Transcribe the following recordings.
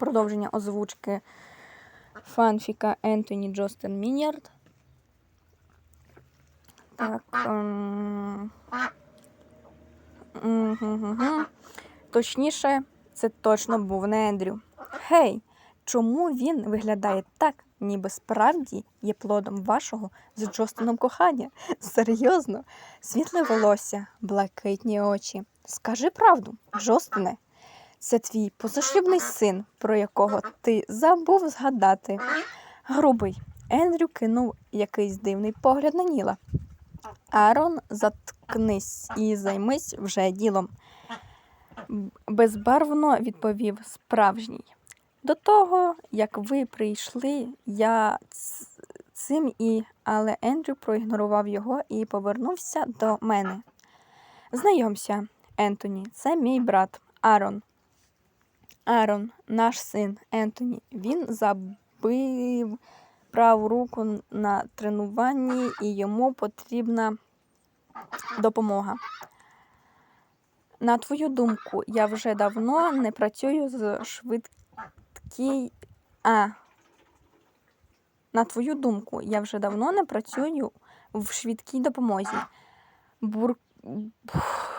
продовження озвучки фанфіка Ентоні Джостин Мінярд. Так. ем. Точніше, це точно був не Ендрю. Гей, чому він виглядає так, ніби справді є плодом вашого з Джостином кохання? Серйозно? Світле волосся, блакитні очі. Скажи правду, Джостине, це твій позашлюбний син, про якого ти забув згадати. Грубий. Ендрю кинув якийсь дивний погляд на Ніла. Арон, заткнись і займись вже ділом. Безбарвно відповів справжній. До того, як ви прийшли, я цим і. Але Ендрю проігнорував його і повернувся до мене. Знайомся, Ентоні, це мій брат Арон. Арон, наш син Ентоні. Він забив праву руку на тренуванні і йому потрібна допомога. На твою думку, я вже давно не працюю з швидкій. А. На твою думку, я вже давно не працюю в швидкій допомозі. Бур...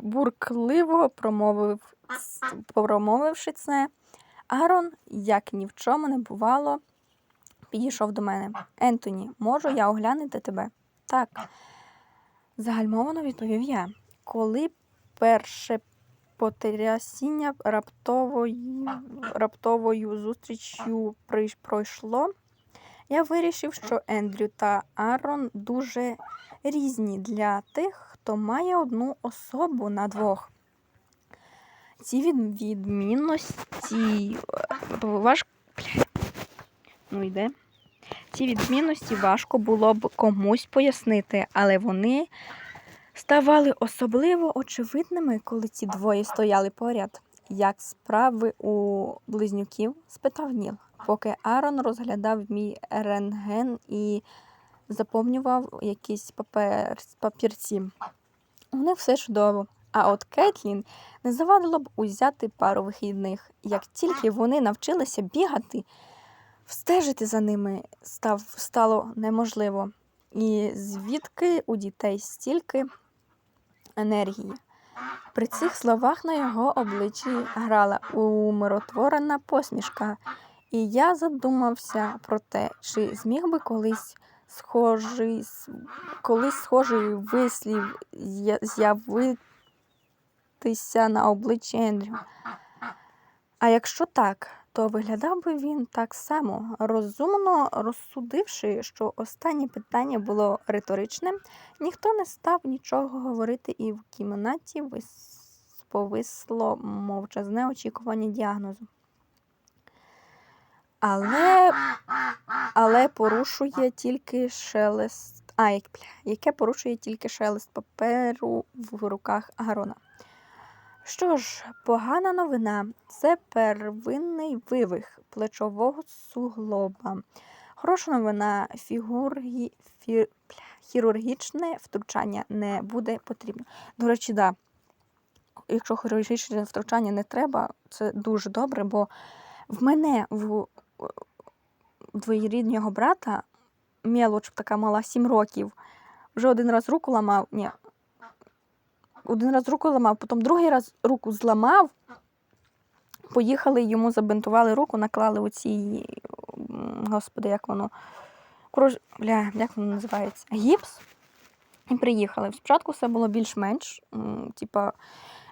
Буркливо промовив, промовивши це, Арон, як ні в чому не бувало, підійшов до мене. Ентоні, можу я оглянути тебе? Так. Загальмовано відповів я. Коли перше потрясіння раптовою, раптовою зустрічю пройшло, я вирішив, що Ендрю та Арон дуже різні для тих, хто має одну особу на двох. Ці відмінності важко. Ну йде. Ці відмінності важко було б комусь пояснити, але вони ставали особливо очевидними, коли ці двоє стояли поряд. Як справи у близнюків? спитав Ніл, поки Арон розглядав мій рентген і заповнював якісь папер... папірці. У них все чудово. А от Кетлін не завадило б узяти пару вихідних. Як тільки вони навчилися бігати, встежити за ними став, стало неможливо. І звідки у дітей стільки енергії? При цих словах на його обличчі грала умиротворена посмішка, і я задумався про те, чи зміг би колись схожий, колись схожий вислів з'явитися на обличчі Ендрю. А якщо так, то виглядав би він так само, розумно розсудивши, що останнє питання було риторичним, ніхто не став нічого говорити, і в кімнаті вис... повисло мовчазне очікування діагнозу. Але, але порушує тільки шелест. А, як, яке порушує тільки шелест паперу в руках Агарона. Що ж, погана новина це первинний вивих плечового суглоба. Хороша новина фігургі... фі... хірургічне втручання не буде потрібно. До речі, да. Якщо хірургічне втручання не треба, це дуже добре, бо в мене в двоєрідного брата мелоч така мала 7 років. Вже один раз руку ламав. Ні, один раз руку ламав, потім другий раз руку зламав. Поїхали, йому забинтували руку, наклали оці, господи, як воно. Коротше, бля, як воно називається? Гіпс. І приїхали. Спочатку все було більш-менш. Типа,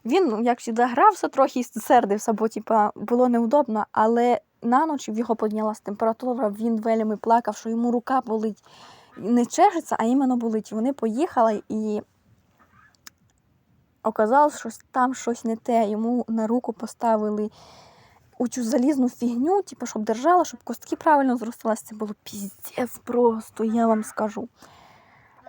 він, ну, як завжди, грався трохи і сердився, бо типа, було неудобно, але на ніч в його піднялась температура, він вельми плакав, що йому рука болить. Не чешеться, а іменно болить. Вони поїхали і оказалось, що там щось не те. Йому на руку поставили у цю залізну фігню, типу, щоб держала, щоб костки правильно зросталися. Це було піздець просто, я вам скажу.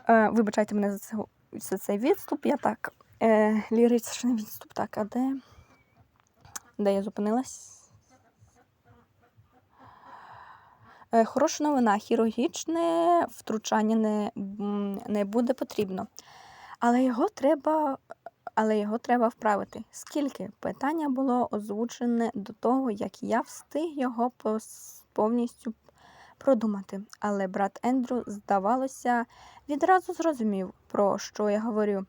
Е, вибачайте мене за, це, за цей відступ. Я так. Е, ліричний відступ. Так, а де? Де я зупинилась? Е, Хороша новина. Хірургічне втручання не, не буде потрібно. Але його треба але його треба вправити. Скільки? Питання було озвучене до того, як я встиг його повністю продумати. Але брат Ендрю, здавалося, відразу зрозумів, про що я говорю.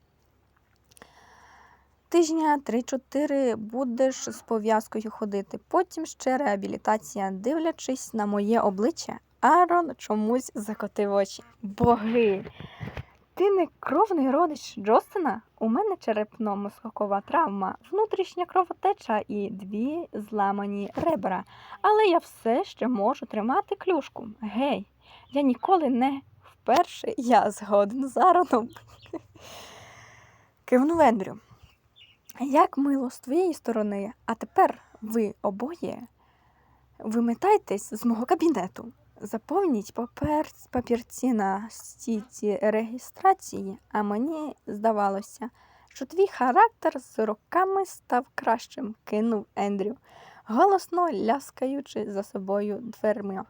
Тижня 3-4 будеш з пов'язкою ходити, потім ще реабілітація. Дивлячись на моє обличчя, Аарон чомусь закотив очі. Боги! Ти не кровний родич Джостина? У мене черепно-мозкова травма, внутрішня кровотеча і дві зламані ребра. Але я все ще можу тримати клюшку. Гей, я ніколи не вперше я згоден з Аароном. Кивнув Ендрю. Як мило з твоєї сторони, а тепер ви обоє вимитайтесь з мого кабінету. Заповніть папер, папірці на стійці реєстрації, а мені здавалося, що твій характер з роками став кращим, кинув Ендрю, голосно ляскаючи за собою дверми.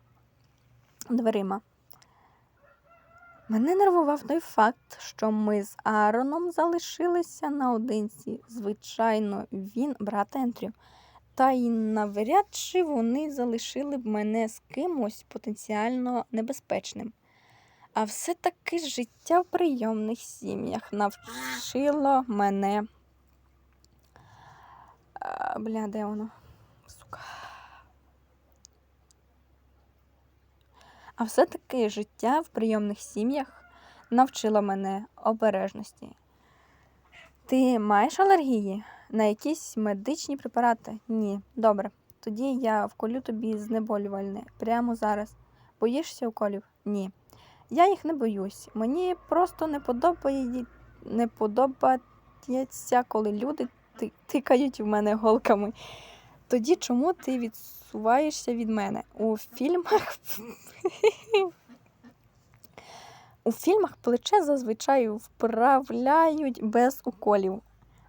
дверима. Мене нервував той факт, що ми з Аароном залишилися наодинці. Звичайно, він брат Ендрю. Та й навряд чи вони залишили б мене з кимось потенціально небезпечним. А все-таки життя в прийомних сім'ях навчило мене. А, бля, де воно? А все-таки життя в прийомних сім'ях навчило мене обережності. Ти маєш алергії на якісь медичні препарати? Ні. Добре. Тоді я вколю тобі знеболювальне прямо зараз. Боїшся уколів? Ні. Я їх не боюсь. Мені просто не подобає, не подобається, коли люди тикають в мене голками. Тоді чому ти відсуваєшся від мене? У фільмах у фільмах плече зазвичай вправляють без уколів,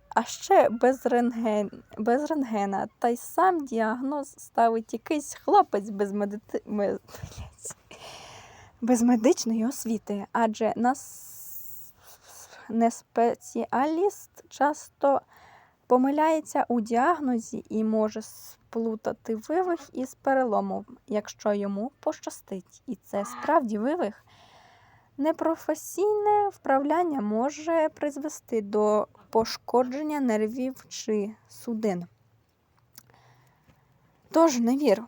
а ще без, рентген... без рентгена. Та й сам діагноз ставить якийсь хлопець без, медити... без... медичної освіти, адже нас не спеціаліст часто помиляється у діагнозі і може сплутати вивих із переломом, якщо йому пощастить. І це справді вивих. Непрофесійне вправляння може призвести до пошкодження нервів чи судин. Тож не вір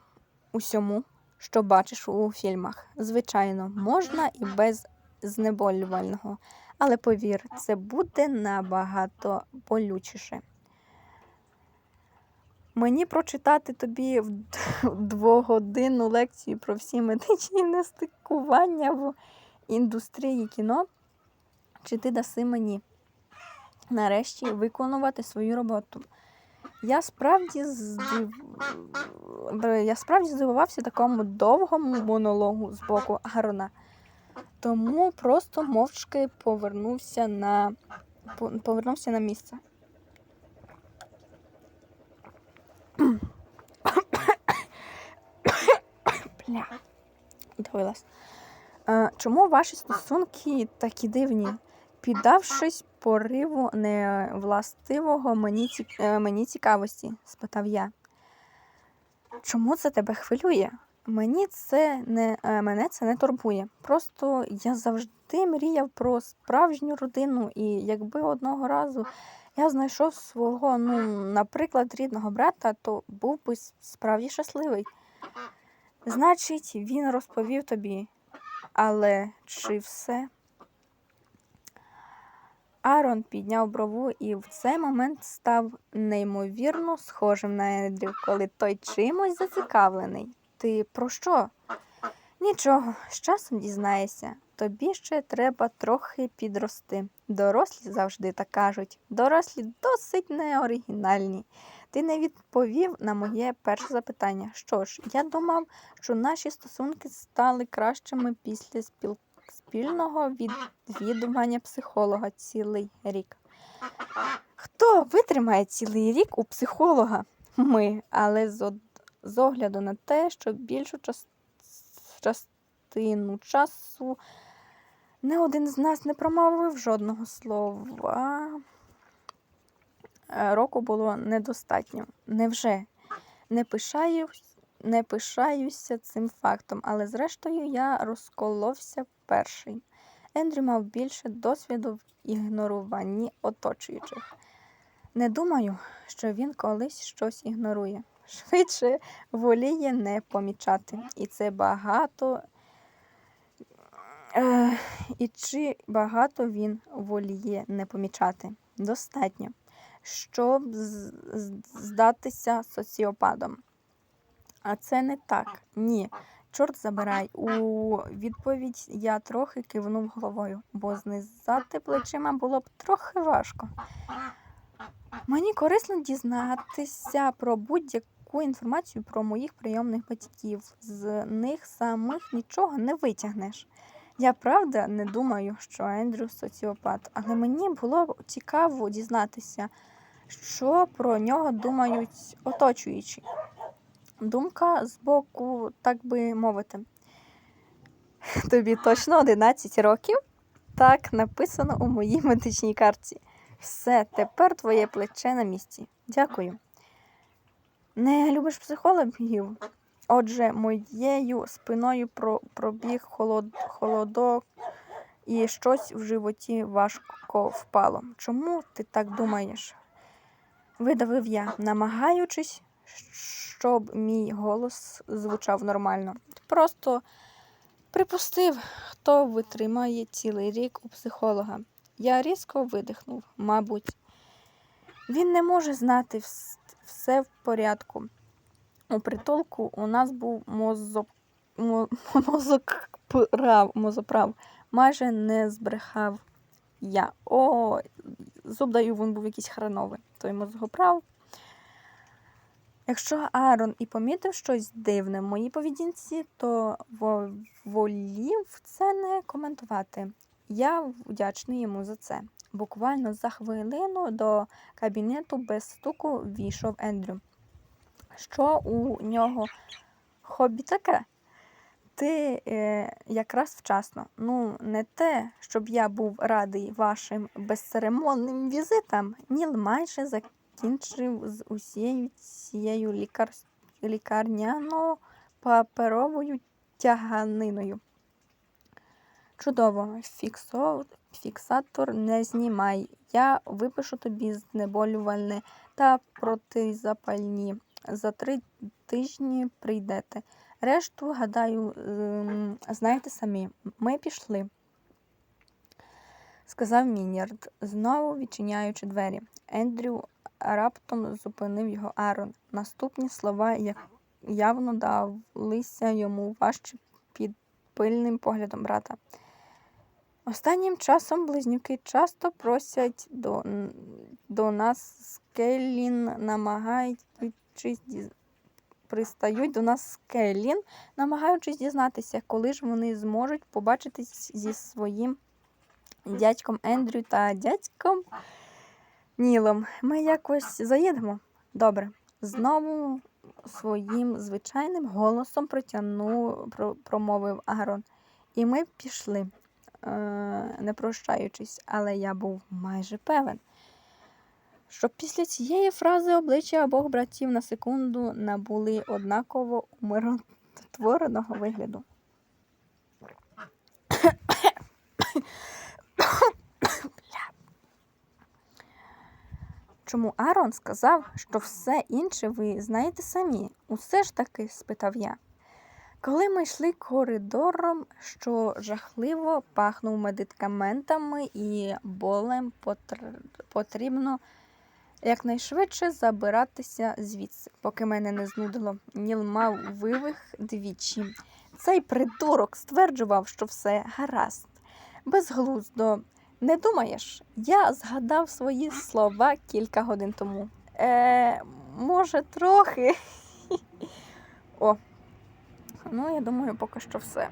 усьому, що бачиш у фільмах. Звичайно, можна і без знеболювального, але повір, це буде набагато болючіше. Мені прочитати тобі двогодинну лекцію про всі медичні нестикування в індустрії кіно, чи ти даси мені нарешті виконувати свою роботу. Я справді здив... Я справді здивувався такому довгому монологу з боку Гарона. Тому просто мовчки повернувся на, повернувся на місце. Бля, відгоїлась. Е, Чому ваші стосунки такі дивні? Піддавшись пориву невластивого мені, е, мені цікавості, спитав я. Чому це тебе хвилює? Мені це не е, мене це не турбує. Просто я завжди мріяв про справжню родину, і якби одного разу я знайшов свого, ну, наприклад, рідного брата, то був би справді щасливий. Значить, він розповів тобі, але чи все? Арон підняв брову і в цей момент став неймовірно схожим на Ендрю, коли той чимось зацікавлений. Ти про що? Нічого, з часом дізнаєшся. Тобі ще треба трохи підрости. Дорослі завжди так кажуть. Дорослі досить неоригінальні. Ти не відповів на моє перше запитання. Що ж, я думав, що наші стосунки стали кращими після спіл... спільного відвідування психолога цілий рік. Хто витримає цілий рік у психолога? Ми, але з, од... з огляду на те, що більшу час... частину часу не один з нас не промовив жодного слова. е, року було недостатньо. Невже? Не пишаюсь, не пишаюся цим фактом, але зрештою я розколовся перший. Ендрю мав більше досвіду в ігноруванні оточуючих. Не думаю, що він колись щось ігнорує. Швидше воліє не помічати. І це багато. Е, і чи багато він воліє не помічати? Достатньо, щоб здатися соціопатом. А це не так. Ні. Чорт забирай. У відповідь я трохи кивнув головою, бо знизати плечима було б трохи важко. Мені корисно дізнатися про будь-яку інформацію про моїх прийомних батьків. З них самих нічого не витягнеш. Я правда не думаю, що Ендрю соціопат, але мені було цікаво дізнатися, що про нього думають оточуючі. Думка з боку, так би мовити. Тобі точно 11 років? Так написано у моїй медичній карті. Все, тепер твоє плече на місці. Дякую. Не любиш психологів? Отже, моєю спиною про, пробіг холод, холодок і щось в животі важко впало. Чому ти так думаєш? Видавив я, намагаючись, щоб мій голос звучав нормально. Просто припустив, хто витримає цілий рік у психолога. Я різко видихнув, мабуть. Він не може знати вс- все в порядку. У притулку у нас був мозок, мо- мозокправ, мозоправ. Майже не збрехав я. О, зуб даю, він був якийсь хреновий. Той мозгоправ. Якщо Аарон і помітив щось дивне в моїй поведінці, то волів це не коментувати. Я вдячний йому за це. Буквально за хвилину до кабінету без стуку війшов Ендрю. Що у нього хобі таке? Ти е, якраз вчасно. Ну, не те, щоб я був радий вашим безцеремонним візитам. Ніл майже закінчив з усією цією лікар... лікарняно-паперовою тяганиною. Чудово, Фіксо... фіксатор не знімай. Я випишу тобі знеболювальне та протизапальні. За три тижні прийдете. Решту, гадаю, ем, знаєте самі, ми пішли, сказав Мінярд, знову відчиняючи двері. Ендрю раптом зупинив його Арон. Наступні слова явно далися йому важче під пильним поглядом брата. Останнім часом близнюки часто просять до, до нас Скеллін, намагаючись пристають до нас Скеллін, намагаючись дізнатися, коли ж вони зможуть побачитись зі своїм дядьком Ендрю та дядьком Нілом. Ми якось заїдемо. Добре. Знову своїм звичайним голосом протягнув, про, промовив Агрон. І ми пішли, не прощаючись, але я був майже певен, що після цієї фрази обличчя обох братів на секунду набули однаково умиротвореного вигляду. Чому Арон сказав, що все інше ви знаєте самі? Усе ж таки? спитав я. Коли ми йшли коридором, що жахливо пахнув медикаментами і болем, потрібно якнайшвидше забиратися звідси, поки мене не знудило. Ніл мав вивих двічі. Цей придурок стверджував, що все гаразд. Безглуздо. Не думаєш? Я згадав свої слова кілька годин тому. Е, може, трохи. О, ну я думаю, поки що все.